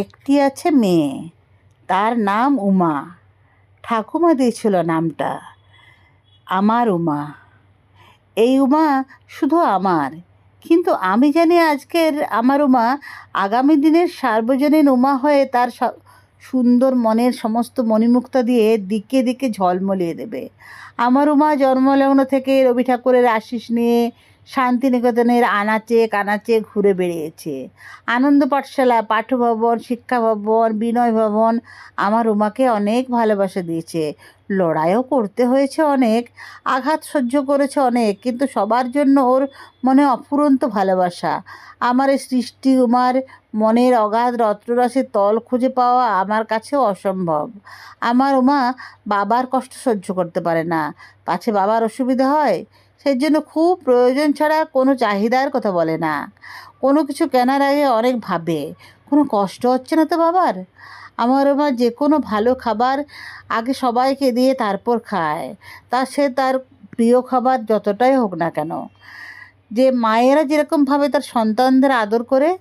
একটি আছে মেয়ে। তার নাম উমা। ঠাকুমা দিয়েছিল নামটা। আমার উমা। এই উমা শুধু আমার। কিন্তু আমি জানি আজকের আমার উমা আগামী দিনের সার্বজনীন উমা হয়ে তার সুন্দর মনের সমস্ত মণিমুক্তা দিয়ে দিকে দিকে ঝলমলিয়ে দেবে। আমার উমা জন্মলগ্ন থেকে রবি ঠাকুরের আশিস নিয়ে শান্তিনিকেতনের আনাচে কানাচে ঘুরে বেড়িয়েছে। আনন্দ পাঠশালা, পাঠভবন শিক্ষা ভবন বিনয় ভবন আমার উমাকে অনেক ভালোবাসা দিয়েছে। লড়াইও করতে হয়েছে অনেক, আঘাত সহ্য করেছে অনেক, কিন্তু সবার জন্য ওর মনে অফুরন্ত ভালোবাসা। আমার সৃষ্টি উমার মনের অগাধ রত্নরাশির তল খুঁজে পাওয়া আমার কাছেও অসম্ভব। আমার উমা বাবার কষ্ট সহ্য করতে পারে না। পাছে বাবার অসুবিধা হয়? সেই জন্য খুব প্রয়োজন ছাড়া কোনো চাহিদার কথা বলে না। কোনো কিছু কেনার আগে অনেক ভাবে। কোনো কষ্ট হচ্ছে না তো বাবার? আমার উমা যে কোনো ভালো খাবার আগে সবাইকে দিয়ে তারপর খায়। তা সে তার প্রিয় খাবার যতটাই হোক না কেন। যে মায়েরা যেরকমভাবে তার সন্তানদের আদর করে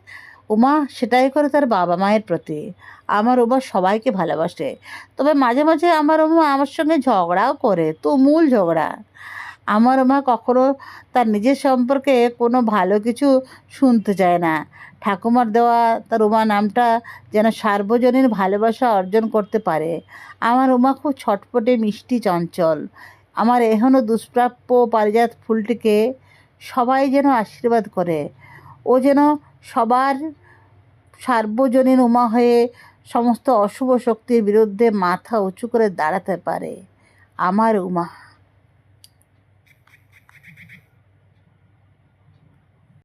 উমা সেটাই করে তার বাবা মায়ের প্রতি। আমার উমা সবাইকে ভালোবাসে। তবে মাঝে মাঝে আমার উমা আমার সঙ্গে ঝগড়াও করে। তুমুল ঝগড়া। আমার উমা কখনো তার নিজের সম্পর্কে কোনো ভালো কিছু শুনতে চায় না। ঠাকুমার দেওয়া তার উমা নামটা যেন সার্বজনীন ভালোবাসা অর্জন করতে পারে। আমার উমা খুব ছটপটে, মিষ্টি, চঞ্চল। আমার এখনও দুষ্প্রাপ্য পারিজাত ফুলটিকে সবাই যেন আশীর্বাদ করে। ও যেন সবার সার্বজনীন উমা হয়ে সমস্ত অশুভ শক্তির বিরুদ্ধে মাথা উঁচু করে দাঁড়াতে পারে। আমার উমা।